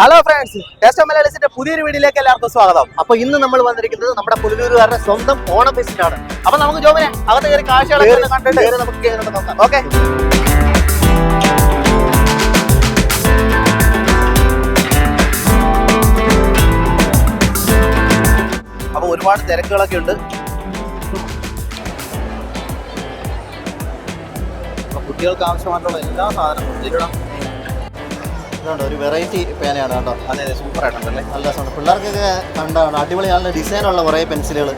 Hello friends taste മലയാളീസിന്റെ പുതിയൊരു വീഡിയോയിലേക്ക് എല്ലാവർക്കും സ്വാഗതം. അപ്പൊ ഇന്ന് നമ്മൾ വന്നിരിക്കുന്നത് നമ്മുടെ പുനലൂരുകാരുടെ സ്വന്തം ഓണം ഫെസ്റ്റിനാണ് അപ്പൊ നമുക്ക് ജോബിനെ അകത്ത് കയറി കാഴ്ചകളൊക്കെ കണ്ടിട്ട് നമുക്ക് നോക്കാം. ഓക്കെ അപ്പൊ ഒരുപാട് തിരക്കുകളൊക്കെ ഉണ്ട്. കുട്ടികൾക്ക് ആവശ്യമായിട്ടുള്ള എല്ലാ സാധനങ്ങളും ഇതിലിടാം ഇതുണ്ട് ഒരു വെറൈറ്റി പേനയാണ് കേട്ടോ അതെ അതെ സൂപ്പർ ആയിട്ടുണ്ടല്ലേ? നല്ല രസമുണ്ട്. പിള്ളേർക്കൊക്കെ കണ്ടാണ്. അടിപൊളി അടിപൊളിയാണ് ഡിസൈനുള്ള കുറേ പെൻസിലുകൾ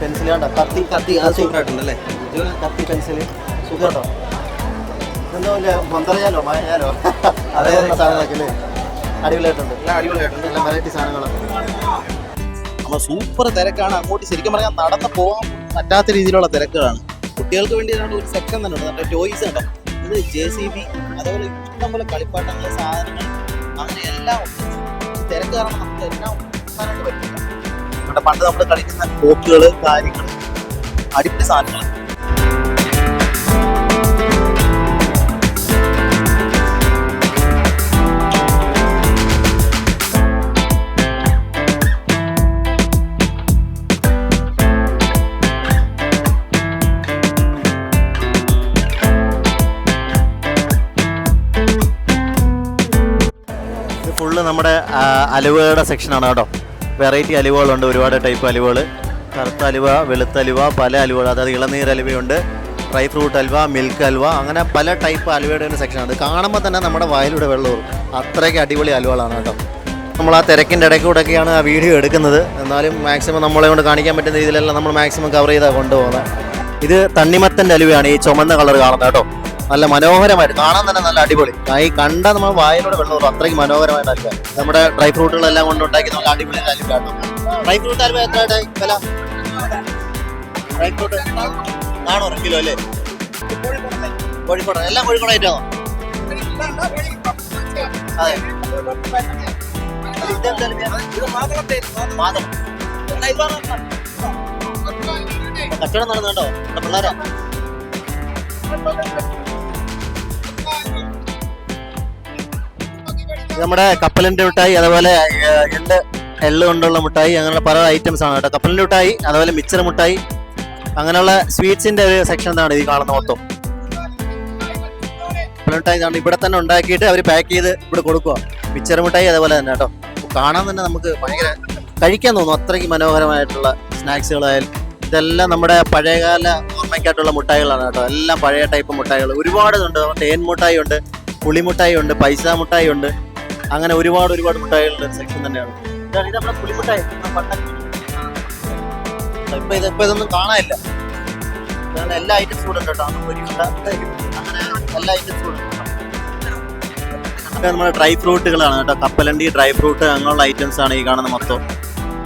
പെൻസിൽ കണ്ടോ? കത്തി കത്തി അത് സൂപ്പർ ആയിട്ടുണ്ടല്ലേ? കത്തി പെൻസിൽ സൂപ്പർ കേട്ടോ ഇതെന്തോ വലിയ മന്ത്രയാലോ മായാലോ അതേ സാധനങ്ങളൊക്കെ അല്ലേ അടിപൊളിയായിട്ടുണ്ട്. എല്ലാം അടിപൊളിയായിട്ടുണ്ട്. എല്ലാം വെറൈറ്റി സാധനങ്ങളൊക്കെ അപ്പോൾ സൂപ്പർ തിരക്കാണ്. അങ്ങോട്ട് ശരിക്കും പറഞ്ഞാൽ നടന്ന് പോകാൻ പറ്റാത്ത രീതിയിലുള്ള തിരക്കുകളാണ്. കുട്ടികൾക്ക് വേണ്ടി ഒരു സെക്ഷൻ തന്നെ ഉണ്ട് നമ്മുടെ ടോയ്സ് ഉണ്ടോ ഇത് ജെ സി ബി അതുപോലെ ഇഷ്ടംപോലെ കളിപ്പാട്ടങ്ങൾ സാധനങ്ങൾ അങ്ങനെ എല്ലാം ഉണ്ട്. തിരക്ക് കാരണം നമുക്ക് എല്ലാം ഒന്നാനായിട്ട് പറ്റില്ല. നമ്മുടെ പണ്ട് നമ്മൾ കളിക്കുന്ന കോക്കുകൾ കാര്യങ്ങൾ അടിപൊളി സാധനങ്ങൾ നമ്മുടെ അലുവയുടെ സെക്ഷനാണ് കേട്ടോ. വെറൈറ്റി അലുവകളുണ്ട് ഒരുപാട് ടൈപ്പ് അലുവകൾ കറുത്ത അലുവ വെളുത്ത അലുവ പല അലുവകൾ അതായത് ഇളനീർ അലുവയുണ്ട് ഡ്രൈ ഫ്രൂട്ട് അലുവ മിൽക്ക് അലുവ അങ്ങനെ പല ടൈപ്പ് അലുവയുടെ ഒരു സെക്ഷനാണ് കാണുമ്പോൾ തന്നെ നമ്മുടെ വായിലൂടെ വെള്ളം അത്രയ്ക്ക് അടിപൊളി അലുവകളാണ് കേട്ടോ. നമ്മൾ ആ തിരക്കിന്റെ ഇടയ്ക്കൂടെയൊക്കെയാണ് ആ വീഡിയോ എടുക്കുന്നത്. എന്നാലും മാക്സിമം നമ്മളെ കൊണ്ട് കാണിക്കാൻ പറ്റുന്ന രീതിയിലെല്ലാം നമ്മൾ മാക്സിമം കവർ ചെയ്താണ് കൊണ്ടുപോകുന്നത്. ഇത് തണ്ണിമത്തന്റെ അലുവയാണ് ഈ ചുമന്ന കളർ കാണുന്നത് കേട്ടോ. നല്ല മനോഹരമായിട്ട് കാണാൻ തന്നെ നല്ല അടിപൊളി. ഈ കണ്ട നമ്മൾ വായിലൂടെ വെള്ളം വരും അത്രയ്ക്ക് മനോഹരമായിട്ട് അലുവ നമ്മുടെ ഡ്രൈ ഫ്രൂട്ടുകളെല്ലാം കൊണ്ടുണ്ടാക്കി നല്ല അടിപൊളി ഡ്രൈ ഫ്രൂട്ട് വില? ഡ്രൈ കിലോ അല്ലേ? കോഴിക്കോട്. എല്ലാം അലുവയാണ്? മാതളം. കച്ചവടം നടന്നുണ്ടോ നമ്മുടെ പിള്ളേരാ. നമ്മുടെ കപ്പലിന്റെ മിഠായി അതുപോലെ എണ്ണ എള്ള് കൊണ്ടുള്ള മിഠായി അങ്ങനെയുള്ള പല ഐറ്റംസ് ആണ് കേട്ടോ. കപ്പലിന്റെ മിഠായി അതുപോലെ മിച്ചർ മിഠായി അങ്ങനെയുള്ള സ്വീറ്റ്സിന്റെ ഒരു സെക്ഷൻ ആണ് ഈ കാണുന്ന മൊത്തം. മിഠായി ഇവിടെ തന്നെ ഉണ്ടാക്കിയിട്ട് അവർ പാക്ക് ചെയ്ത് ഇവിടെ കൊടുക്കുക മിച്ചർ മിഠായി അതുപോലെ തന്നെ കേട്ടോ. കാണാൻ തന്നെ നമുക്ക് ഭയങ്കര കഴിക്കാൻ തോന്നും അത്രയ്ക്ക് മനോഹരമായിട്ടുള്ള സ്നാക്സുകളായാലും. ഇതെല്ലാം നമ്മുടെ പഴയകാല ഓർമ്മയ്ക്കായിട്ടുള്ള മുട്ടായികളാണ് കേട്ടോ. എല്ലാം പഴയ ടൈപ്പ് മുട്ടായികൾ ഒരുപാട് ഉണ്ട് തേൻ മുട്ടായി ഉണ്ട് പുളിമുട്ടായി ഉണ്ട് പൈസ മുട്ടായി ഉണ്ട് അങ്ങനെ ഒരുപാട് ഒരുപാട് മിഠായികളുടെ സെക്ഷൻ തന്നെയാണ്. ഇതാണ് ഇത് നമ്മുടെ പുളിമിഠായി. ഇപ്പൊ ഇത് ഇപ്പൊ ഇതൊന്നും കാണാനില്ല. ഇതാണ് എല്ലാ ഐറ്റംസും കൂടെ ഉണ്ട് കേട്ടോ. അങ്ങനെ എല്ലാ ഐറ്റംസും കൂടെ. നമ്മുടെ ഡ്രൈ ഫ്രൂട്ടുകളാണ് കേട്ടോ. കപ്പലണ്ടി ഡ്രൈ ഫ്രൂട്ട് അങ്ങനെയുള്ള ഐറ്റംസ് ആണ് ഈ കാണുന്ന മൊത്തം.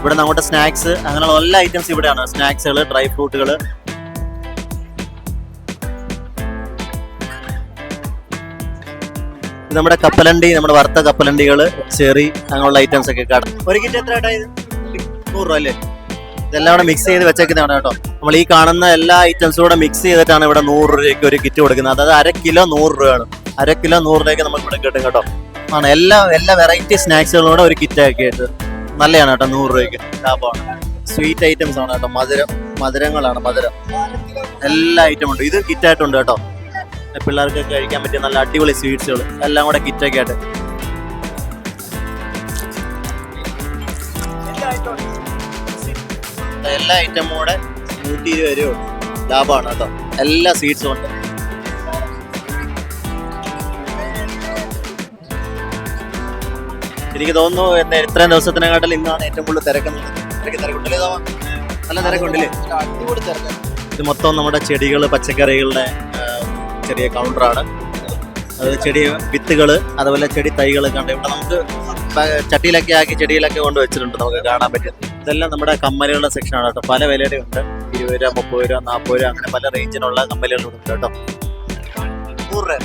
ഇവിടെ നമ്മുടെ അങ്ങോട്ട് സ്നാക്സ് അങ്ങനെയുള്ള എല്ലാ ഐറ്റംസ് ഇവിടെയാണ്. സ്നാക്സുകൾ ഡ്രൈ ഫ്രൂട്ടുകൾ നമ്മുടെ കപ്പലണ്ടി നമ്മുടെ വറുത്ത കപ്പലണ്ടികൾ ചെറി അങ്ങനെയുള്ള ഐറ്റംസ് ഒക്കെ കാണാം ഒരു കിറ്റ് എത്ര നൂറ് രൂപ അല്ലേ? ഇതെല്ലാം കൂടെ മിക്സ് ചെയ്ത് വെച്ചേക്കുന്നതാണ് കേട്ടോ. നമ്മൾ ഈ കാണുന്ന എല്ലാ ഐറ്റംസും കൂടെ മിക്സ് ചെയ്തിട്ടാണ് ഇവിടെ നൂറ് രൂപയ്ക്ക് ഒരു കിറ്റ് കൊടുക്കുന്നത്. അതായത് അര കിലോ നൂറ് രൂപയാണ്. അര കിലോ നൂറ് രൂപയ്ക്ക് നമുക്ക് ഇവിടെ കിട്ടും കേട്ടോ. ആണ് എല്ലാ എല്ലാ വെറൈറ്റി സ്നാക്സുകളും കൂടെ ഒരു കിറ്റ് ആക്കി ആയിട്ട് നല്ലതാണ് കേട്ടോ നൂറ് രൂപയ്ക്ക്. ലാഭമാണ്. സ്വീറ്റ് ഐറ്റംസ് ആണ് കേട്ടോ മധുരം മധുരങ്ങളാണ് മധുരം. എല്ലാ ഐറ്റം ഉണ്ട്. ഇത് കിറ്റായിട്ടുണ്ട് കേട്ടോ. പിള്ളേർക്ക് കഴിക്കാൻ പറ്റിയ നല്ല അടിപൊളി സ്വീറ്റ്സുകൾ. എല്ലാം കൂടെ കിറ്റൊക്കെ ആയിട്ട്. എല്ലാ ഐറ്റമും കൂടെ നൂറ്റി ഇരുപത് രൂപ ലാഭമാണ് കേട്ടോ. എല്ലാ സ്വീറ്റ്സും ഉണ്ട്. എനിക്ക് തോന്നുന്നു എന്നെ ഇത്രയും ദിവസത്തിനെക്കാട്ടിൽ ഇന്നാണ് ഏറ്റവും കൂടുതൽ തിരക്കുന്നത്. തിരക്ക് തിരക്കുണ്ടല്ലേ നല്ല തിരക്കുണ്ടല്ലേ? അടിപൊളി തിരക്കാണ് ഇത് മൊത്തം നമ്മുടെ ചെടികൾ പച്ചക്കറികളുടെ ചെറിയ കൗണ്ടറാണ് അത് ചെടി വിത്തുകൾ അതുപോലെ ചെടി തൈകൾ കണ്ട് ഇവിടെ നമുക്ക് ചട്ടിയിലൊക്കെ ആക്കി ചെടിയിലൊക്കെ കൊണ്ട് വെച്ചിട്ടുണ്ട് നമുക്ക് കാണാൻ പറ്റും. ഇതെല്ലാം നമ്മുടെ കമ്മലുകളുടെ സെക്ഷനാണ് കേട്ടോ. പല വിലയുടെ ഉണ്ട് ഇരുപത് രൂപ മുപ്പത് രൂപ നാൽപ്പത് രൂപ അങ്ങനെ പല റേഞ്ചിനുള്ള കമ്മലുകളുണ്ട് കേട്ടോ. നൂറ് രൂപ.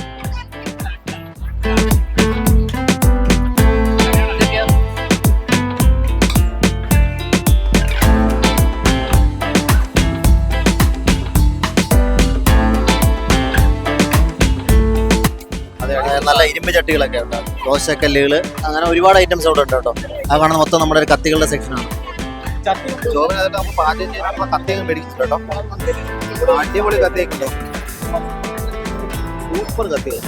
നല്ല ഇരുമ്പ് ചട്ടികളൊക്കെ ഉണ്ട്. ദോശക്കല്ലുകൾ അങ്ങനെ ഒരുപാട് ഐറ്റംസ് അവിടെ ഉണ്ട് കേട്ടോ. ആ കാണുന്ന മൊത്തം നമ്മുടെ ഒരു കത്തികളുടെ സെക്ഷനാണ് ജോബിനകത്ത് നമ്മൾ പാചകം ചെയ്യാനുള്ള കത്തിയൊക്കെ മേടിച്ചിട്ടുണ്ട് കേട്ടോ. അടിപൊളി കത്തിയൊക്കെ ഉണ്ടോ. സൂപ്പർ കത്തികൾ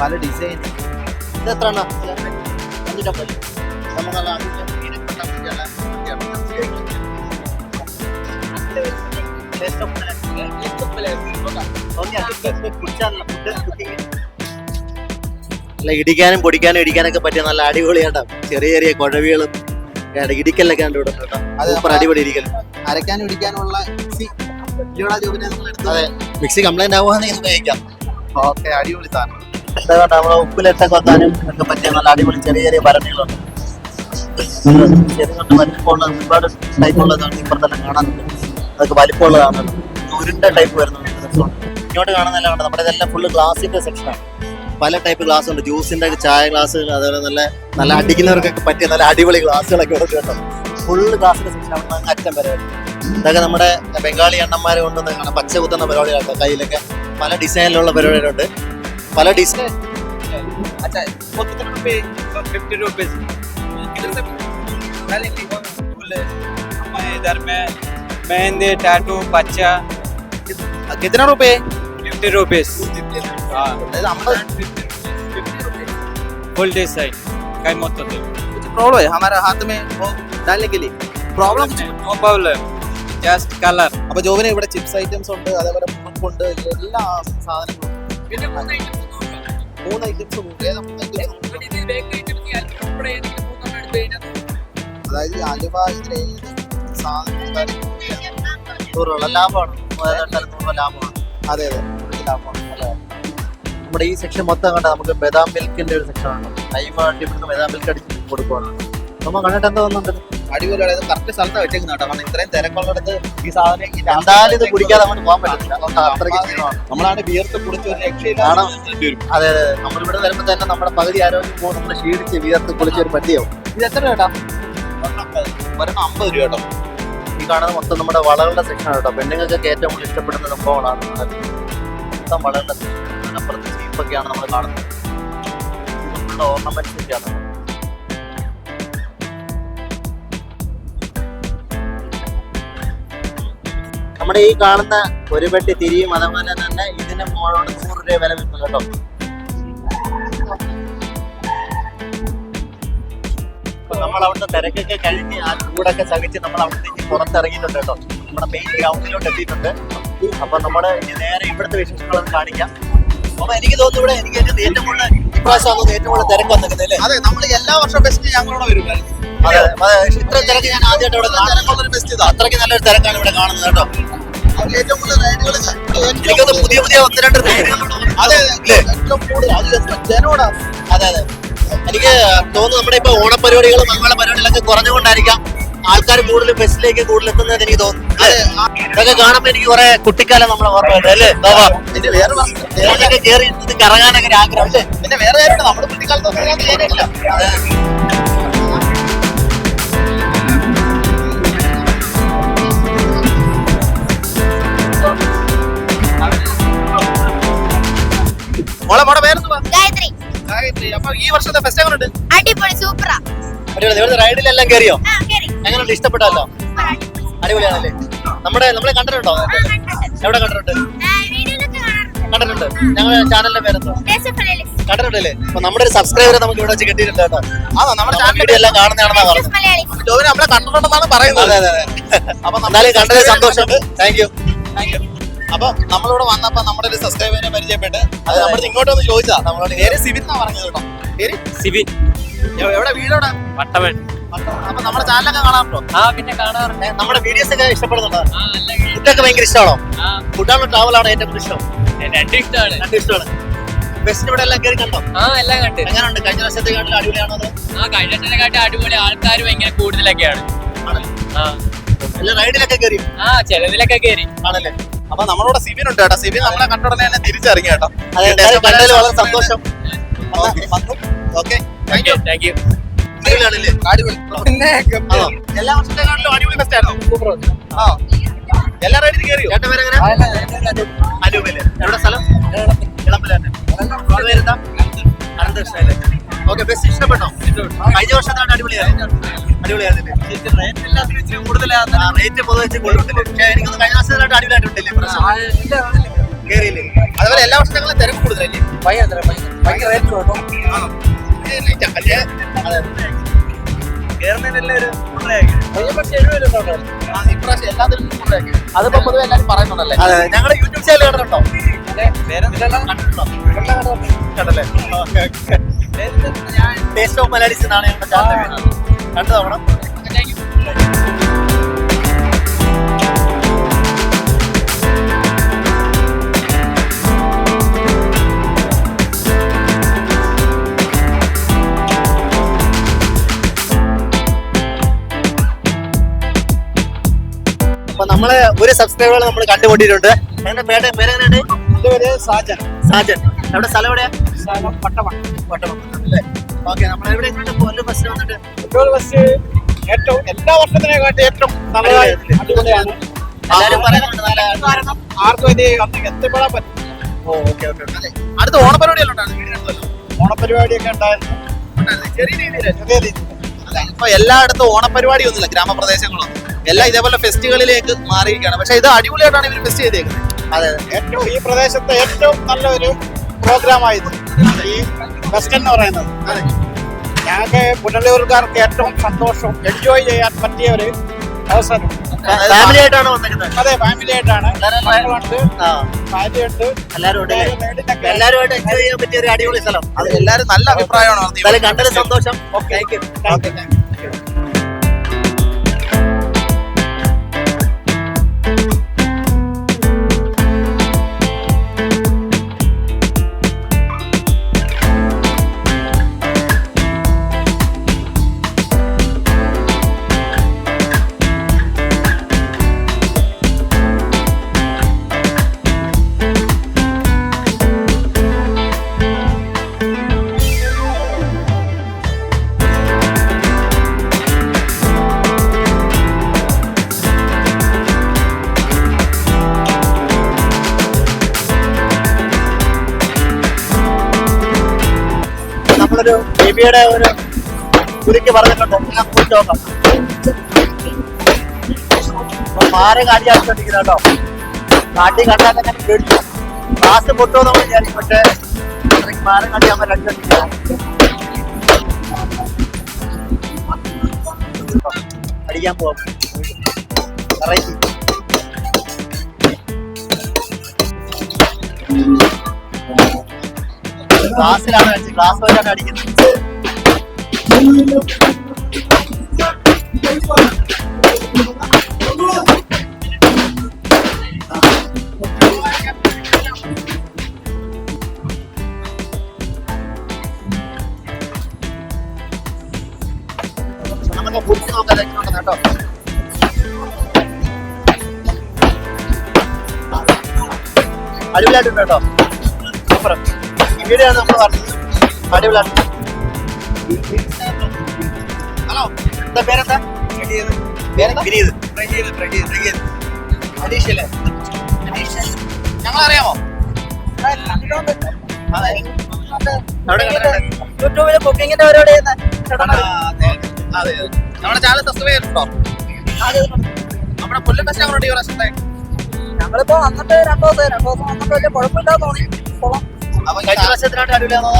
പല ഡിസൈൻ ഇത് എത്ര അഞ്ഞൂറ്റമ്പത്. ഓക്കെ അതിന്റെ ഇനപ്പെട്ട കുട്ടികളെ അല്ല ഇടിക്കാനും പൊടിക്കാനും ഇടിക്കാനൊക്കെ പറ്റിയ നല്ല അടിപൊളിയാട്ടോ. ചെറിയ ചെറിയ കുഴവികളും ഇടിക്കലൊക്കെ ഇവിടെ കേട്ടോ. സൂപ്പർ അടിപൊളി ഇടിക്കൽ അരക്കാനും ഇടിക്കാനുള്ള മിക്സി. അതെ. മിക്സി കംപ്ലൈന്റ് ആവുകയാണെങ്കിൽ ഉപയോഗിക്കാം. ഓക്കെ അടിപൊളി സാധനം നമ്മളെ ഉപ്പിലിട്ട കൊത്താനും ഒക്കെ പറ്റിയ നല്ല അടിപൊളി ചെറിയ ചെറിയ ഭരണികളുണ്ട് വലിപ്പമുള്ള ഒരുപാട് ടൈപ്പുള്ളതാണ് ഇപ്പുറത്തെല്ലാം കാണാനുണ്ട്. അതൊക്കെ വലിപ്പമുള്ളതാണ്. ഉരുണ്ട ടൈപ്പ് വരുന്നുണ്ട്. ഇങ്ങോട്ട് കാണുന്നതെല്ലാം നമ്മുടെ ഇതെല്ലാം ഫുള്ള് ഗ്ലാസിന്റെ സെക്ഷനാണ് പല ടൈപ്പ് ഗ്ലാസ് ഉണ്ട് ജ്യൂസിന്റെ ഒക്കെ ചായ ഗ്ലാസ്സുകൾ അതുപോലെ നല്ല നല്ല അടിക്കുന്നവർക്കൊക്കെ പറ്റിയ നല്ല അടിപൊളി ഗ്ലാസ്സുകളൊക്കെ ഉണ്ട് കേട്ടോ ഫുള്ള് ഗ്ലാസിന്റെ സെക്ഷനാണ് അങ്ങ് അറ്റം വരെ ഇതൊക്കെ നമ്മുടെ ബംഗാളി അണ്ണന്മാരെ കൊണ്ടുവന്ന് കാണാം പച്ച കുത്തുന്ന പരിപാടികളൊക്കെ കയ്യിലൊക്കെ പല ഡിസൈനിലുള്ള പരിപാടികളുണ്ട് പല ഡിസൈൻ अच्छा वो कितने रुपए फिफ्टी रुपीज किधर से डालेंगे बोले हमारे इधर में मेहंदी टैटू बच्चा कितना रुपए फिफ्टी रुपीज हाँ अरे अम्मा फुल डिजाइन कई मतलब कुछ प्रॉब्लम है हमारे हाथ में वो डालने के लिए problem no problem just colour അപ്പൊ ജോബിന് ഇവിടെ ചിപ്സ് ഐറ്റംസ് ഉണ്ട് അതേപോലെ മുറുക്കുണ്ട് എല്ലാ സാധനങ്ങളും മൂന്ന് ഐറ്റംസ് ഏതാ മൂന്ന് items? അതായത് ഈ അലുവ ഇതിലെ ഏത് സാധനം നൂറ് രൂപ ലാഭമാണ് മൂവായിരത്തി നൂറ് രൂപ ലാഭമാണ് അതെ അതെ അല്ലേ നമ്മുടെ ഈ സെക്ഷൻ മൊത്തം കണ്ട നമുക്ക് ബദാം മിൽക്കിന്റെ ഒരു സെക്ഷൻ ആണ്. ടൈം അടിപ്പിക്കുന്ന ബദാം മിൽക്ക് അടിച്ച് കൊടുക്കുവാണ്. നമ്മൾ കണ്ടിട്ട് എന്താ വന്നിട്ടുണ്ട് അടിപൊളി അതായത് കറക്റ്റ് സ്ഥലത്ത് വെച്ചേക്കുന്ന കേട്ടോ കാരണം ഇത്രയും തിരക്കുള്ളിടത്ത് ഈ സാധനം എന്തായാലും ഇത് കുടിക്കാതെ അങ്ങോട്ട് പോകാൻ പറ്റത്തില്ല. അതുകൊണ്ട് അത്രയ്ക്ക് ക്ഷീണമാണ്. നമ്മളാണ് വിയർത്ത് കുടിച്ച് ഒരു രക്ഷയിലാണ് അതെ അതെ നമ്മളിവിടെ വരുമ്പോൾ തന്നെ നമ്മുടെ പകുതി ആരോഗ്യം പോകും നമ്മൾ ക്ഷീണിച്ച് വിയർത്ത് കുളിച്ച് ഒരു പറ്റിയാവും ഇത് എത്ര കേട്ടാ ഒരെണ്ണം അമ്പത് രൂപ കേട്ടോ ഈ കാണുന്ന മൊത്തം നമ്മുടെ വളകളുടെ സെക്ഷനാണ് കേട്ടോ പെണ്ണുങ്ങൾക്കൊക്കെ ഏറ്റവും കൂടുതൽ ഇഷ്ടപ്പെടുന്ന സംഭവങ്ങളാണ്. മൊത്തം വളരെ അപ്പുറത്ത് ചീപ്പൊക്കെയാണ് നമ്മൾ കാണുന്നത്. ഒക്കെയാണ്. നമ്മുടെ ഈ കാണുന്ന ഒരു പെട്ടി തിരിയും അതേപോലെ തന്നെ ഇതിന് മുകളോട് നൂറ് രൂപ വില വരുന്നു കേട്ടോ. നമ്മൾ അവിടുത്തെ തിരക്കൊക്കെ കഴിഞ്ഞ് ആ ചൂടൊക്കെ സഹിച്ച് നമ്മൾ അവിടുത്തേക്ക് പുറത്തിറങ്ങിയിട്ടുണ്ട് കേട്ടോ. നമ്മുടെ മെയിൻ ഗ്രൗണ്ടിലോട്ട് എത്തിയിട്ടുണ്ട്. അപ്പൊ നമ്മുടെ നേരെ ഇവിടുത്തെ വിശേഷങ്ങളൊക്കെ കാണിക്കാം. അപ്പൊ എനിക്ക് തോന്നുന്നു ഇവിടെ എനിക്ക് ഏറ്റവും കൂടുതൽ ഇപ്രാവശ്യം ഏറ്റവും കൂടുതൽ തിരക്ക് വന്നിരിക്കുന്നത് അല്ലേ? അതെ നമ്മൾ എല്ലാ വർഷവും ബെസ്റ്റ് ഞങ്ങളോട് വരും ഇത്ര തിരക്ക് ഞാൻ ആദ്യമായിട്ട് ഇവിടെ തിരക്കുള്ളൊരു ബെസ്റ്റ് ഇതാ. അത്രയ്ക്ക് നല്ലൊരു തിരക്കാണ് ഇവിടെ കാണുന്നത് കേട്ടോ. ഏറ്റവും കൂടുതൽ റൈഡുകൾ എനിക്കൊന്ന് പുതിയ പുതിയ ഒന്ന് രണ്ട് അതെ ഏറ്റവും കൂടുതൽ ജനോടാ. അതെ അതെ. എനിക്ക് തോന്നുന്നു നമ്മുടെ ഇപ്പൊ ഓണപരിപാടികളും അങ്ങനെയുള്ള പരിപാടികളൊക്കെ കുറഞ്ഞുകൊണ്ടായിരിക്കാം. ആൾക്കാർ കൂടുതൽ ബസ്സിലേക്ക് കൂടുതൽ എത്തുന്നത് എനിക്ക് തോന്നുന്നു. അതൊക്കെ ഇതൊക്കെ കാണുമ്പോ എനിക്ക് കുറെ കുട്ടിക്കാലം നമ്മളെ ഓർമ്മ വരുന്നത് അല്ലേ ബാബാ. പിന്നെ വേറെ വേറെ കയറി കറങ്ങാനൊക്കെ ഒരു ആഗ്രഹം അല്ലേ? പിന്നെ വേറെ കാര്യമുണ്ട് നമ്മുടെ കുട്ടിക്കാലത്ത് മോളെ മോളെ പേരെന്തുവാ ഗായത്രി. ഗായത്രി അപ്പൊ ഈ വർഷത്തെ ഫെസ്റ്റ് എങ്ങനെയുണ്ട് അടിപൊളി സൂപ്പറാ അടിപൊളി. റൈഡിലെല്ലാം കയറിയോ ആ കേറി. എങ്ങനെയുണ്ട്? ഇഷ്ടപ്പെട്ടല്ലോ അടിപൊളിയാണല്ലേ? നമ്മുടെ നമ്മളെ കണ്ടിട്ടുണ്ടോ? എവിടെ കണ്ടിട്ടുണ്ട്? കണ്ടിട്ടുണ്ട്. ഞങ്ങളുടെ ചാനലിന്റെ പേരെന്തോ? കണ്ടിട്ടുണ്ടല്ലേ? അപ്പൊ നമ്മുടെ ഒരു സബ്സ്ക്രൈബറെ നമുക്ക് ഇവിടെ വെച്ച് കിട്ടിയിട്ടുണ്ട് കേട്ടോ. ആ നമ്മുടെ ചാനൽ വീഡിയോ എല്ലാം കാണുന്നതാണെന്നാ പറഞ്ഞത്. ജോബിനെ നമ്മളെ കണ്ടിട്ടുണ്ടെന്നാണ് പറയുന്നത്. അതെ അതെ അതെ. അപ്പൊ എന്തായാലും കണ്ടത് സന്തോഷമുണ്ട് താങ്ക് യു താങ്ക് യു അപ്പൊ നമ്മളിവിടെ വന്നപ്പോ നമ്മുടെ ഒരു സബ്സ്ക്രൈബറിനെ പരിചയപ്പെട്ട് അത് നമ്മൾ ഇങ്ങോട്ട് ഒന്ന് ചോദിച്ചാ. നമ്മളോട് പേര് സിബിൻ എന്നാ പറഞ്ഞത് കേട്ടോ. പേര്? സിബിൻ. എവിടെ വീടോടാ വട്ടവൻ. അപ്പൊ നമ്മുടെ ചാനലൊക്കെ കാണാറുണ്ടോ? ആ പിന്നെ കാണാറുണ്ട്. നമ്മുടെ വീഡിയോസ് ഒക്കെ ഇഷ്ടപ്പെടുന്നുണ്ടോ? ഫുഡൊക്കെ ഭയങ്കര ഇഷ്ടമാണോ? ഫുഡാണോ ട്രാവൽ ആണോ ഏറ്റവും കൂടുതൽ ഇഷ്ടം? രണ്ടും ഇഷ്ടമാണ്. രണ്ടും ഇഷ്ടമാണ്. ബസ്സിന് ഇവിടെ എല്ലാം കയറി കണ്ടോ? ആ എല്ലാം കണ്ട്. എങ്ങനെയുണ്ട്? കഴിഞ്ഞ അടിപൊളിയാണോ ആ കഴിഞ്ഞിനെക്കാട്ടി അടിപൊളി. ആൾക്കാർ ഭയങ്കര കൂടുതലൊക്കെയാണ്. ആണല്ലേ? ആ. എല്ലാ റൈഡിലൊക്കെ കയറി? ആ ചിലതിലൊക്കെ കയറി. ആണല്ലേ? അപ്പൊ നമ്മളോട് സിബിൻ ഉണ്ട് കേട്ടോ. സിബിൻ നമ്മളെ തന്നെ തിരിച്ചറിഞ്ഞു കേട്ടോ. അതെ കണ്ടതിൽ വളരെ സന്തോഷം. ഓക്കെ ഓക്കെ താങ്ക് യു അടിപൊളിയാണല്ലേ? അടിപൊളി. പിന്നെ ആണോ എല്ലാ വർഷത്തെക്കാട്ടിലും അടിപൊളി ബെസ്റ്റ് ആയിരുന്നു ആ. എല്ലാ റൈഡിലും കയറിയോ ചേട്ടൻ പേരെങ്ങനെ അനൂപല്ലേ എവിടെ സ്ഥലം? ഇളമ്പല തന്നെ. പേരെന്താ? അനന്തകൃഷ്ണ അല്ലേ ഓക്കെ ബെസ്റ്റ് ഇഷ്ടപ്പെട്ടോ കഴിഞ്ഞ വർഷം എന്താണ് അടിപൊളിയായിരുന്നു അടിപൊളിയായിരുന്നില്ലേ? റേറ്റ് പൊതുവെ വെച്ച് കൂടുതലുണ്ടല്ലേ? പക്ഷേ എനിക്കൊന്ന് കഴിഞ്ഞ വർഷം അടിപൊളിയായിട്ടുണ്ടല്ലേ പ്രശ്നം കേറിയില്ലേ? അതുപോലെ എല്ലാ വർഷങ്ങളും തിരക്ക് കൂടുതലല്ലേ? ഭയങ്കര റേറ്റ് കേട്ടോ. അതിപ്പോ പൊതുവെ എല്ലാരും പറയുന്നുണ്ടല്ലേ? ഞങ്ങളുടെ യൂട്യൂബ് ചാനൽ കണ്ടിട്ടുണ്ടോ? കണ്ടല്ലേ ടേസ്റ്റ് ഓഫ് മലയാളീസ് എന്നാണ് ഞങ്ങളുടെ ചാനൽ കണ്ടു തവണ. നമ്മൾ ഒരു സബ്സ്ക്രൈബർ നമ്മൾ കണ്ടുപിടിയിട്ടുണ്ട് എന്റെ പേര് എന്റെ പേര് സാജൻ. സാജൻ. എവിടെ സ്ഥലം എവിടെയാ? സ്ഥലം പട്ടമൺ ഓക്കെ നമ്മൾ എവിടെ കൊല്ലം ബസ്സിൽ വന്നിട്ട്? പെട്രോൾ ബസ് ഏറ്റവും എല്ലാ വർഷത്തിനെക്കാട്ടി ഏറ്റവും നല്ലതായി അടിപൊളിയാണ്. എല്ലാവരും പറയുന്നുണ്ട് നല്ല കാരണം. ആർക്കും ഇത് അന്ന് എത്തിപ്പെടാൻ പറ്റും ഓ ഓക്കെ ഓക്കെ അതെ അടുത്ത വീടിനടുത്തല്ലോ ഓണപരിപാടിയൊക്കെ ഉണ്ടായിരുന്നു. ചെറിയ രീതിയിൽ ചെറിയ രീതിയിൽ ഇപ്പൊ എല്ലായിടത്തും ഓണപരിപാടി ഒന്നുമില്ല ഗ്രാമപ്രദേശങ്ങളൊന്നും. എല്ലാം ഇതേപോലെ ഫെസ്റ്റുകളിലേക്ക് മാറിയിരിക്കുകയാണ്. പക്ഷെ ഇത് അടിപൊളിയായിട്ടാണ് ഇവർ ഫെസ്റ്റ് ചെയ്തേക്കുന്നത്. അതെ ഏറ്റവും ഈ പ്രദേശത്തെ ഏറ്റവും നല്ലൊരു പ്രോഗ്രാമായിരുന്നു ഈ ഫെസ്റ്റ് എന്ന് പറയുന്നത്. അതെ. ഞങ്ങൾക്ക് പുനലൂർക്കാർക്ക് ഏറ്റവും സന്തോഷവും എൻജോയ് ചെയ്യാൻ പറ്റിയ ഒരു അവസരം ഫാമിലി ആയിട്ടാണ് വന്നിരിക്കുന്നത് അതെ ഫാമിലി ആയിട്ടാണ് എല്ലാവരും മക്കളുണ്ട് ഭാര്യയുണ്ട് ഉണ്ട് എൻജോയ് ചെയ്യാൻ പറ്റിയ ഒരു അടിപൊളി സ്ഥലം. അത് എല്ലാവരും നല്ല അഭിപ്രായമാണ് എന്തായാലും കണ്ടത് സന്തോഷം. താങ്ക് യു ബേബിയുടെ ഒരു കുരുക്ക് പറഞ്ഞിട്ടുണ്ട്. ഞാൻ പോയി നോക്കാം. മാറി മാരെ കാട്ടി. കേട്ടോ കണ്ടാൽ തന്നെ പേടിച്ചു ക്ലാസ് പൊട്ടോ നമ്മൾ വിചാരിക്കും. പക്ഷേ മാറി മാരെ കാട്ടി അമ്മ അടിച്ചോണ്ടിരിക്കുക അടിക്കാൻ പോവാം. വെറൈറ്റി ക്ലാസ് വെച്ചാണ് അടിക്കുന്നത്. കേട്ടോ അടിപൊളിയായിട്ടുണ്ട് കേട്ടോ. അപ്പുറം ഇവിടെയാണ് നമ്മൾ പറഞ്ഞത് അടിപൊളിയായിട്ട് ഹലോ എന്താ പേരെന്താ? വിനീത്. അനീഷ് അല്ലേ അനീഷ് ഞങ്ങളറിയാമോ. യൂട്യൂബിൽ കുക്കിങ്ങിന്റെ പരിപാടി അതെ. അതെ. നമ്മുടെ ചാനൽ സബ്സ്ക്രൈബ് ചെയ്തിട്ടുണ്ടോ? നമ്മുടെ പുല്ലൻ ഫെസ്റ്റ് അങ്ങോട്ട് ഈ പ്രാവശ്യത്തെ ഞങ്ങളിപ്പോ വന്നിട്ട് രണ്ടു ദിവസം രണ്ടു ദിവസം വന്നിട്ട് വലിയ കുഴപ്പമില്ലാന്ന് തോന്നി. അപ്പൊ കഴിഞ്ഞ പ്രാവശ്യത്തിനായിട്ട് അടിപൊളിയാണോ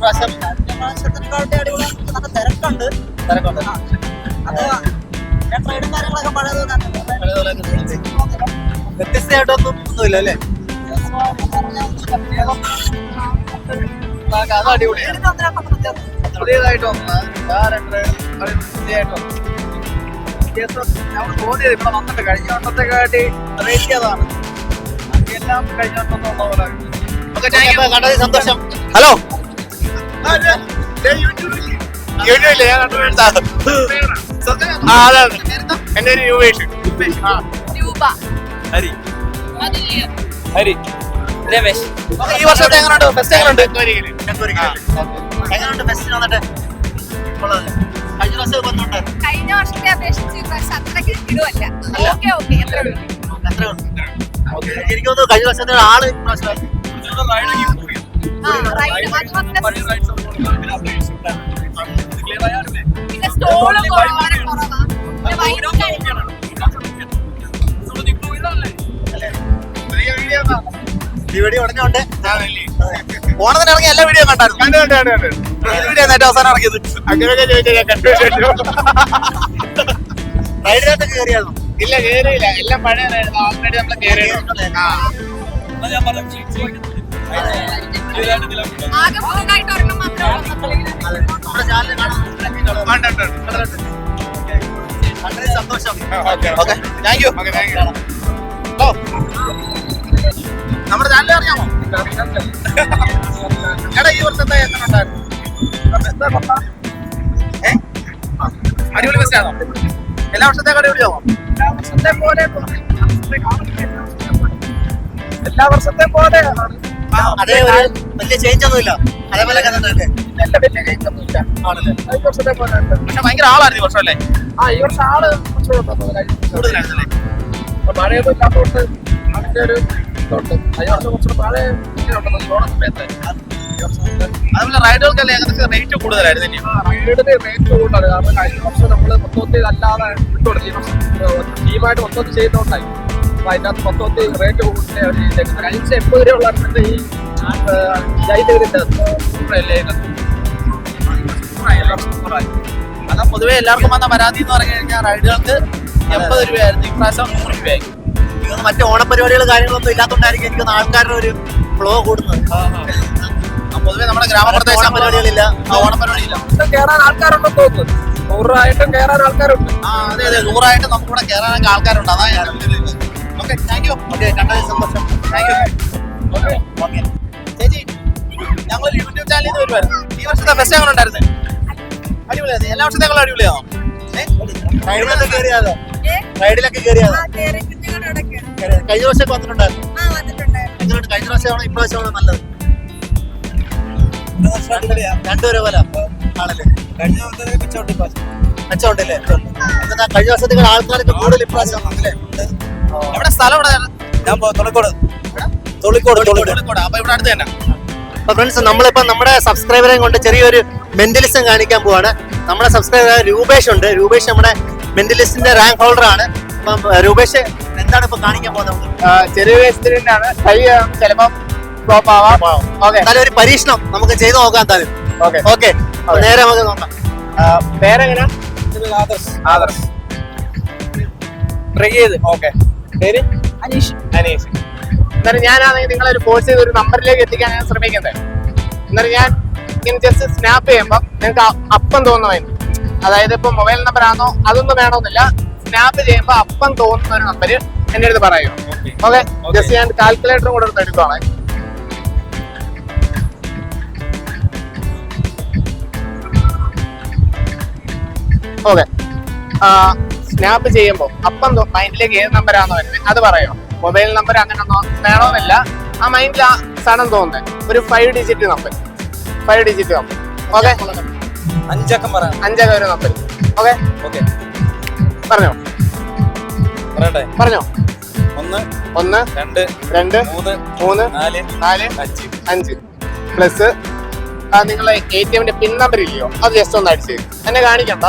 പ്രാവശ്യം പ്രാവശ്യത്തിനെക്കാട്ടി അടിപൊളി നല്ല തിരക്കുണ്ട്. വ്യത്യസ്തമായിട്ടൊന്നും ഒന്നുമില്ല അത് അടിപൊളിയാണ് വട്ടത്തെക്കാട്ടി റേറ്റ് സന്തോഷം ഹലോ യൂട്യൂബില്ലേ ഞാൻ കണ്ടുപിടിച്ചത് ആ അതെ അതെ എന്റെ ഒരു യുവേഷ് ആ. രൂപ. ഹരി. ഹരി. രമേശ്. ഈ വർഷത്തെ എങ്ങനെയുണ്ട്? ഫെസ്റ്റ് എങ്ങനെയുണ്ട്? എങ്ങനെയുണ്ട്? ഫെസ്റ്റിന് വന്നിട്ട്? കഴിഞ്ഞ വർഷം വന്നിട്ട് കഴിഞ്ഞ വർഷത്തെ അപേക്ഷിച്ച് അത്രയ്ക്ക് ഇടുവല്ല ഓക്കെ ഓക്കെ. എത്ര എത്ര ഉണ്ട് എനിക്ക് തോന്നുന്നു കഴിഞ്ഞ വർഷത്തെ ആൾ പ്രാവശ്യം പിന്നെ സ്റ്റോളും വളരെ കുറവാ പിന്നെ വൈകിട്ട് കഴിഞ്ഞാൽ വീഡിയോ ഉടനെ ഓണത്തിന് ഇറങ്ങിയ എല്ലാ വീഡിയോ കണ്ടായിരുന്നു വീഡിയോ നേരത്തെ അവസാനം ഇറങ്ങിയത് റൈഡിനകത്ത് കയറിയായിരുന്നു ഇല്ല കേറിയില്ല എല്ലാം പഴയ ഓൾറെഡി നമ്മൾ കേറിയിട്ടുണ്ട് ആകെ പുതുതായിട്ട് നമ്മുടെ ചാനൽ അറിയാമോ എടാ ഈ വർഷത്തെ. അടിപൊളി ബസ്സാണോ എല്ലാ വർഷത്തെ അടിപൊളിയാണോ വർഷത്തെ പോലെ എല്ലാ വർഷത്തെ പോലെ അതേ ഒരു വലിയ ചേഞ്ച് ഒന്നുമില്ല. അതേപോലെ കണ്ടിട്ടല്ലേ ഈ പക്ഷെ ഭയങ്കര ആളായിരുന്നു ഈ വർഷം അല്ലേ? ആ ഈ വർഷം ആൾ കൂടുതലായിരുന്നല്ലേ? മഴയൊന്നും ഇല്ലാത്തതുകൊണ്ട് അതിന്റെ ഒരു ഇതുണ്ട് കഴിഞ്ഞ വർഷം കുറച്ചുകൂടെ മഴ ഉണ്ടെന്ന് ഓണ സമയത്ത് ഈ. അതുപോലെ റൈഡുകൾക്കല്ലേ ഏകദേശം റേറ്റ് കൂടുതലായിരുന്നു റൈഡിന് റേറ്റ് കൂടുതലാണ്. കാരണം കഴിഞ്ഞ വർഷം നമ്മൾ മൊത്തത്തിൽ അല്ലാതെ വിട്ടുകൊടുത്തു ഈ വർഷം ടീമായിട്ട് മൊത്തത്തിൽ ചെയ്യുന്നതുകൊണ്ടായി. അപ്പൊ അതിനകത്ത് മൊത്തത്തിൽ റേറ്റ് കൂടുതൽ അവർ ചെയ്തേക്കുന്നത് കഴിഞ്ഞ എൺപത് രൂപ ഉള്ളായിരുന്നു ഈ ജൈലതിന്റെ അതാ പൊതുവേ എല്ലാവർക്കും വന്ന പരാതി എന്ന് പറഞ്ഞു കഴിഞ്ഞാൽ റൈഡുകൾക്ക് എൺപത് രൂപയായിരുന്നു. ഇപ്രാവശ്യം നൂറ് രൂപയായി. മറ്റു ഓണപരിപാടികൾ കാര്യങ്ങളൊന്നും ഇല്ലാത്തതുകൊണ്ടായിരിക്കും എനിക്ക് ആൾക്കാരുടെ ഒരു ഫ്ലോ കൂടുന്നത്. പൊതുവെ നമ്മുടെ ഗ്രാമപ്രദേശ പരിപാടികളില്ല ഓണപരിപാടിയില്ല കയറാൻ ആൾക്കാരുണ്ടോ തോന്നുന്നു. നൂറ് രൂപ കയറാൻ ആൾക്കാരുണ്ട്. ആ അതെ അതെ. നൂറായിട്ട് നമുക്കിവിടെ കേറാനൊക്കെ ആൾക്കാരുണ്ട്. അതാ ഞാൻ ഓക്കെ താങ്ക് യു ഓക്കെ കണ്ടതിൽ സന്തോഷം താങ്ക് യു ഓക്കെ ചേച്ചി ഞങ്ങൾ യൂട്യൂബ് ചാനലിൽ നിന്ന് വരുമായിരുന്നു ഈ വർഷത്തെ ഫെസ്റ്റ് അങ്ങനെ ഉണ്ടായിരുന്നു? അടിപൊളിയായിരുന്നു. എല്ലാ വർഷത്തേക്കാളും അടിപൊളിയാണോ? റൈഡിലൊക്കെ കയറിയാതോ? റൈഡിലൊക്കെ കയറിയാതോ. കഴിഞ്ഞ വർഷം വന്നിട്ടുണ്ടായിരുന്നു. എങ്ങനെയുണ്ട് കഴിഞ്ഞ പ്രാവശ്യമാണോ ഇപ്രാവശ്യമാണോ നല്ലത്. രണ്ടുപേരെ പോലെ. ആണല്ലേ? മെച്ചമുണ്ടല്ലേ? എന്നാ കഴിഞ്ഞ വർഷത്തേക്കാൾ ആൾക്കാർക്ക് കൂടുതൽ ഇപ്രാവശ്യം വന്നല്ലേ? എവിടെ സ്ഥലം എവിടെ ഞാൻ തൊളിക്കോട് തൊളിക്കോട് തൊളിക്കോട് അപ്പൊ ഇവിടെ അടുത്ത് തന്നെ. അപ്പൊ ഫ്രണ്ട്സ് നമ്മളിപ്പോ നമ്മുടെ സബ്സ്ക്രൈബറെ കൊണ്ട് ചെറിയൊരു മെന്റലിസം കാണിക്കാൻ പോവാണ്. നമ്മുടെ സബ്സ്ക്രൈബർ രൂപേഷ് ഉണ്ട്. രൂപേഷ് നമ്മുടെ മെന്റലിസ്റ്റിന്റെ റാങ്ക് ഹോൾഡർ ആണ്. അപ്പം രൂപേഷ് എന്താണ് ഇപ്പൊ കാണിക്കാൻ പോകുന്നത് ചെറിയ വേസ്റ്റിന്റെ ആണ്. കൈ ചിലപ്പോ ഫ്ലോപ്പ് ആവാം. ഓക്കെ എന്തായാലും ഒരു പരീക്ഷണം നമുക്ക് ചെയ്ത് നോക്കാം എന്തായാലും. ഓക്കെ ഓക്കെ നേരെ നമുക്ക് നോക്കാം. പേരെങ്ങനെ? ആദർശ്. ട്രൈ ചെയ്ത്. ഓക്കെ പേര്? അനീഷ്. അനീഷ്. എന്നാലും ഞാനാണെങ്കിൽ നിങ്ങളെ ഒരു ഫോഴ്സ് ചെയ്ത് ഒരു നമ്പറിലേക്ക് എത്തിക്കാൻ ഞാൻ ശ്രമിക്കുന്നത് എന്നാലും ഞാൻ ഇങ്ങനെ ജസ്റ്റ് സ്നാപ്പ് ചെയ്യുമ്പോൾ നിങ്ങൾക്ക് അപ്പം തോന്നുന്നതിന് അതായത് ഇപ്പൊ മൊബൈൽ നമ്പർ ആണോ അതൊന്നും വേണമെന്നില്ല. സ്നാപ്പ് ചെയ്യുമ്പോൾ അപ്പം തോന്നുന്ന ഒരു നമ്പർ എന്റെ അടുത്ത് പറയൂ. ഓക്കെ ജസ്റ്റ് ഞാൻ കാൽക്കുലേറ്ററും കൂടെ എടുത്ത് എടുക്കുവാണ്. ഓക്കെ സ്നാപ്പ് ചെയ്യുമ്പോൾ അപ്പം മൈൻഡിലേക്ക് ഏത് നമ്പറാണോ വരുന്നത് അത് പറയോ? മൊബൈൽ നമ്പർ അങ്ങനെ വേണമെന്നില്ല ആ മൈൻഡിൽ ആ സാധനം തോന്നുന്നത് ഒരു five digit number five digit number okay അഞ്ചക്കം പറയാം അഞ്ചക ഒരു നമ്പർ ഓക്കെ ഓക്കെ പറഞ്ഞോ? പറയട്ടെ. പറഞ്ഞോ? ഒന്ന് ഒന്ന് രണ്ട് രണ്ട് മൂന്ന് മൂന്ന് നാല് നാല് അഞ്ച്. അഞ്ച്. പ്ലസ് നിങ്ങളെ എ ടി എമ്മിന്റെ പിൻ നമ്പർ ഇല്ലയോ? അത് ജസ്റ്റ് ഒന്ന് അടിച്ച് എന്നെ കാണിക്കണ്ട.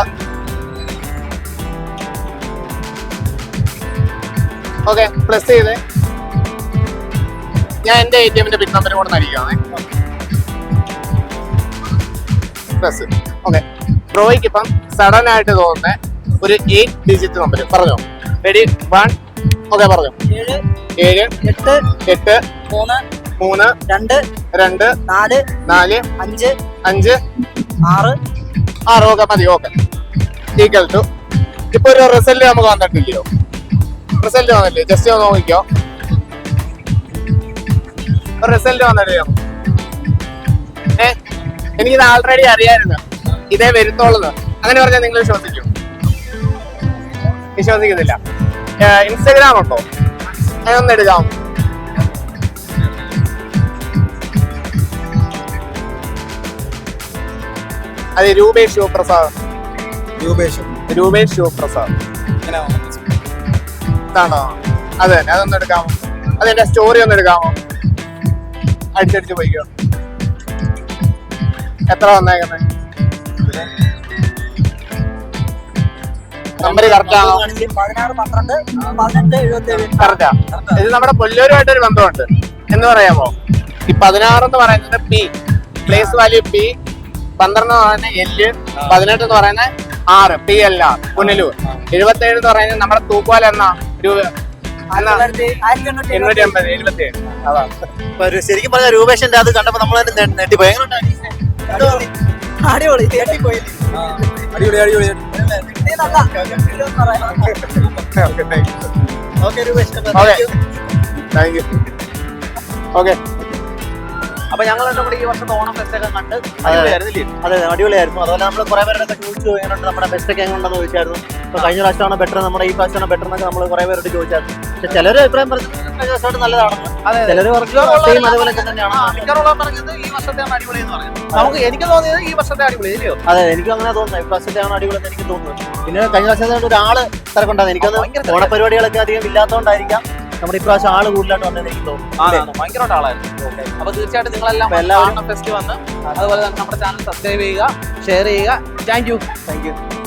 ഓക്കെ പ്ലസ് ചെയ്ത്. ഞാൻ എന്റെ എ ടി എമ്മിന്റെ പിൻ നമ്പർ കൂടെ നൽകിയാണേ പ്ലസ് ഓക്കെ ബ്രോയ്ക്ക് ഇപ്പം സഡൻ ആയിട്ട് തോന്നുന്ന ഒരു എയ്റ്റ് ഡിജിറ്റ് നമ്പർ പറഞ്ഞോ. റെഡി വൺ ഓക്കെ പറഞ്ഞോ. ഏഴ് ഏഴ് എട്ട് എട്ട് മൂന്ന് മൂന്ന് രണ്ട് രണ്ട് നാല് നാല് അഞ്ച് അഞ്ച് ആറ്. ആറ്. ഓക്കെ മതി. ഓക്കെ ഈക്വൽ ടു ഇപ്പൊ ഒരു റിസൾട്ട് നമുക്ക് വന്നിട്ടില്ലയോ റിസൾട്ട് വന്നില്ലേ? ജസ്റ്റ് ഒന്ന് നോക്കിക്കോ. റിസൾട്ട് വന്നിട്ടില്ലയോ ഏ എനിക്കിത് ആൾറെഡി അറിയായിരുന്നു. ഇതേ വരുത്തോളൂ അങ്ങനെ പറഞ്ഞാൽ നിങ്ങൾ വിശ്വസിക്കും. വിശ്വസിക്കുന്നില്ല. ഇൻസ്റ്റഗ്രാം ഉണ്ടോ? അതൊന്ന് എടുക്കാം. അതെ രൂപേഷ് ശിവപ്രസാദ്. രൂപേഷ്. രൂപേഷ് ശിവപ്രസാദ്. ഇതാണോ? അത് തന്നെ അതൊന്ന് എടുക്കാമോ? അതെന്റെ സ്റ്റോറി ഒന്ന് എടുക്കാമോ? അടിച്ചടിച്ച് പോയിക്കോ. എത്ര വന്നേക്കുന്നത് നമ്പർ കറക്റ്റാ ഇത് നമ്മുടെ പൊല്ലൂരുമായിട്ടൊരു ബന്ധമുണ്ട്. എന്ന് പറയാമോ? ഈ പതിനാറ് എന്ന് പറയുന്നത് പി പ്ലേസ് വാല്യൂ പി പന്ത്രണ്ട് എന്ന് പറയുന്നത് എല്ല് പതിനെട്ട് എന്ന് പറയുന്നത് ആറ് പി എൽ ആർ പുനലൂർ. എഴുപത്തി ഏഴ് എന്ന് പറയുന്നത് നമ്മുടെ തൂക്കുവാല എന്നാ? എണ്ണൂറ്റി എണ്ണൂറ്റി അമ്പത് എഴുപത്തി ഏഴ്. അതാണ് ഇപ്പൊ ഒരു ശരിക്കും പറഞ്ഞ രൂപേഷന്റെ അത് കണ്ടപ്പോ നമ്മൾ തന്നെ നെട്ടിപ്പോയി? അടിപൊളി അടിപൊളി. അടിപൊളി രൂപേഷ്. Thank you okay. അപ്പൊ ഞങ്ങൾ നമ്മുടെ ഈ വർഷത്തെ ഓണം ഫെസ്റ്റ് ഒക്കെ കണ്ട് അടിപൊളിയായിരുന്നില്ലേ അതെ അതെ, അടിപൊളിയായിരുന്നു. അതുപോലെ നമ്മൾ കുറെ പേരുടെ ചോദിച്ചു എങ്ങനെയുണ്ട് നമ്മുടെ ബെസ്റ്റ് ഒക്കെ എങ്ങനെയുണ്ടെന്ന് ചോദിച്ചായിരുന്നു. ഇപ്പൊ കഴിഞ്ഞ പ്രാവശ്യമാണ് ബെറ്റർ നമ്മുടെ ഈ പ്രാവശ്യമാണ് ബെറ്റർ എന്നൊക്കെ നമ്മൾ കുറെ പേരോട് ചോദിച്ചായിരുന്നു. പക്ഷെ ചിലർ അഭിപ്രായം പറഞ്ഞു നല്ലതാണെന്ന്. അതെ ചിലര് പറഞ്ഞു അതുപോലെ തന്നെയാണ്. പറഞ്ഞത് ഈ വർഷത്തെ അടിപൊളി എന്ന് പറയുന്നത്. നമുക്ക് എനിക്ക് തോന്നിയത് ഈ വർഷത്തെ അടിപൊളി ഇല്ലയോ? അതെ എനിക്ക് അങ്ങനെ തോന്നുന്നു. ഇപ്രാവശ്യത്തെയാണ് അടിപൊളി എന്ന് എനിക്ക് തോന്നുന്നു. പിന്നെ കഴിഞ്ഞ പ്രാവശ്യത്തെ ഒരാൾ തിരക്കുണ്ടായിരുന്നു. എനിക്കത് ഓണപരിപാടികളൊക്കെ അധികം ഇല്ലാത്തതുകൊണ്ടായിരിക്കാം. നമ്മുടെ ഇപ്രാവശ്യം ആൾ കൂടുതലായിട്ട് വന്നെന്ന് എനിക്ക് തോന്നുന്നു. ഭയങ്കരമായിട്ട് ആളായിരുന്നു. അപ്പൊ തീർച്ചയായിട്ടും നിങ്ങളെല്ലാം എല്ലാവരും- ഫെസ്റ്റ് വന്ന് അതുപോലെ തന്നെ നമ്മുടെ ചാനൽ സബ്സ്ക്രൈബ് ചെയ്യുക ഷെയർ ചെയ്യുക. Thank you thank you